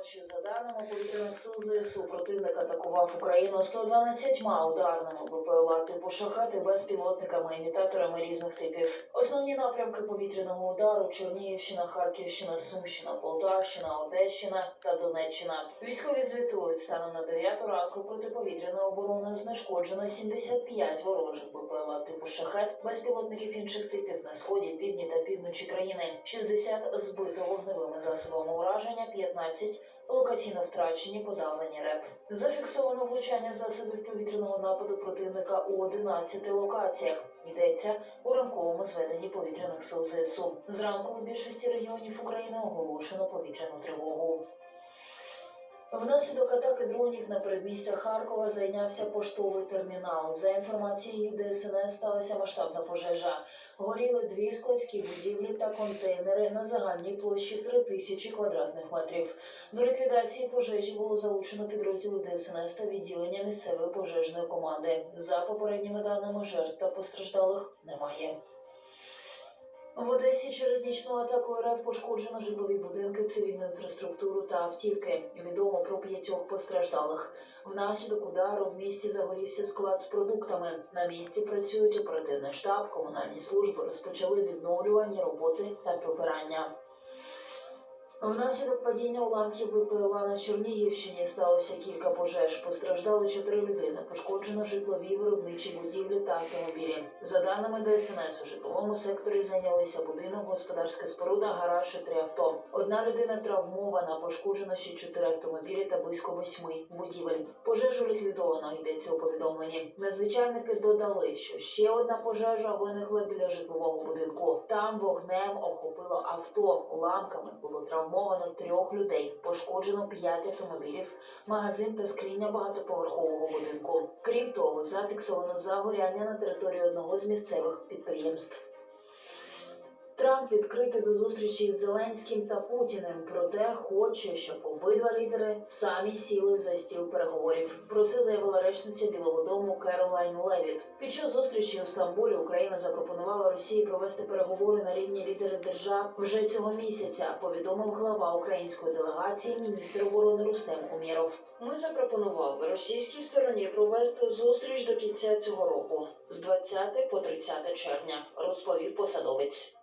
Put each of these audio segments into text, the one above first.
ночі, за даними повітряних сил ЗСУ, противник атакував Україну 112 ударними БПЛА типу шахети безпілотниками імітаторами різних типів. Основні напрямки повітряного удару Чернігівщина, Харківщина, Сумщина, Полтавщина, Одещина та Донеччина. Військові звітують станом на 9 ранку протиповітряною обороною знешкоджено 75 ворожих БПЛА типу шахет, безпілотників інших типів на сході, півдні та півночі країни. 60 збито вогневими засобами ураження, 15 локаційно втрачені, подавлені РЕП. Зафіксовано влучання засобів повітряного нападу противника у 11 локаціях. Йдеться у ранковому зведенні повітряних сил ЗСУ. Зранку в більшості регіонів України оголошено повітряну тривогу. Внаслідок атаки дронів на передмістя Харкова зайнявся поштовий термінал. За інформацією ДСНС сталася масштабна пожежа. Горіли дві складські будівлі та контейнери на загальній площі 3 тисячі квадратних метрів. До ліквідації пожежі було залучено підрозділи ДСНС та відділення місцевої пожежної команди. За попередніми даними жертв та постраждалих немає. В Одесі через нічну атаку РФ пошкоджено житлові будинки, цивільну інфраструктуру та автівки. Відомо про п'ятьох постраждалих. Внаслідок удару в місті загорівся склад з продуктами. На місці працюють оперативний штаб, комунальні служби розпочали відновлювальні роботи та прибирання. Внаслідок падіння уламків БПЛА на Чернігівщині сталося кілька пожеж. Постраждали чотири людини. Пошкоджено житлові виробничі будівлі та автомобілі. За даними ДСНС, у житловому секторі зайнялися будинок, господарська споруда, гараж і три авто. Одна людина травмована, пошкоджено ще чотири автомобілі та близько восьми будівель. Пожежу ліквідовано, йдеться у повідомленні. Надзвичайники додали, що ще одна пожежа виникла біля житлового будинку. Там вогнем охопило авто. Уламками було травмовано трьох людей. Пошкоджено п'ять автомобілів, магазин та скріння багатоповерхового будинку. Крім того, зафіксовано загоряння на території одного з місцевих підприємств. Трамп відкритий до зустрічі з Зеленським та Путіним, проте хоче, щоб обидва лідери самі сіли за стіл переговорів. Про це заявила речниця Білого Дому Керолайн Левіт. Під час зустрічі у Стамбулі Україна запропонувала Росії провести переговори на рівні лідерів держав вже цього місяця. Повідомив глава української делегації міністр оборони Рустем Умєров. Ми запропонували російській стороні провести зустріч до кінця цього року з 20 по 30 червня, розповів посадовець.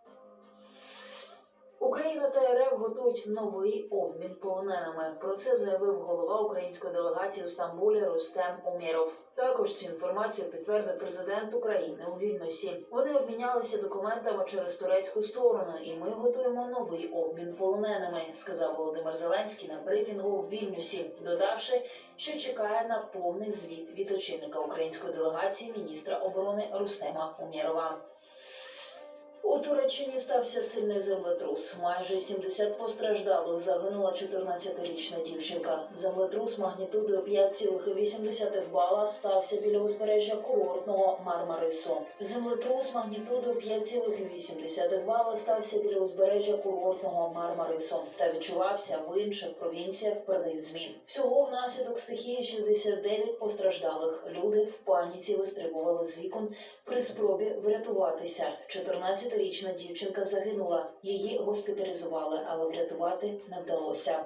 Україна та РФ готують новий обмін полоненими. Про це заявив голова української делегації у Стамбулі Рустем Умєров. Також цю інформацію підтвердив президент України у Вільнюсі. Вони обмінялися документами через турецьку сторону, і ми готуємо новий обмін полоненими, сказав Володимир Зеленський на брифінгу в Вільнюсі, додавши, що чекає на повний звіт від очільника української делегації міністра оборони Рустема Умєрова. У Туреччині стався сильний землетрус. Майже 70 постраждалих загинула 14-річна дівчинка. Землетрус магнітудою 5,8 бала стався біля узбережжя курортного Мармарису. Землетрус магнітудою 5,8 бала стався біля узбережжя курортного Мармарису та відчувався в інших провінціях. Передають змі. Всього внаслідок стихії 69 постраждалих. Люди в паніці вистрибували з вікон при спробі врятуватися. 14-річна дівчинка загинула. Її госпіталізували, але врятувати не вдалося.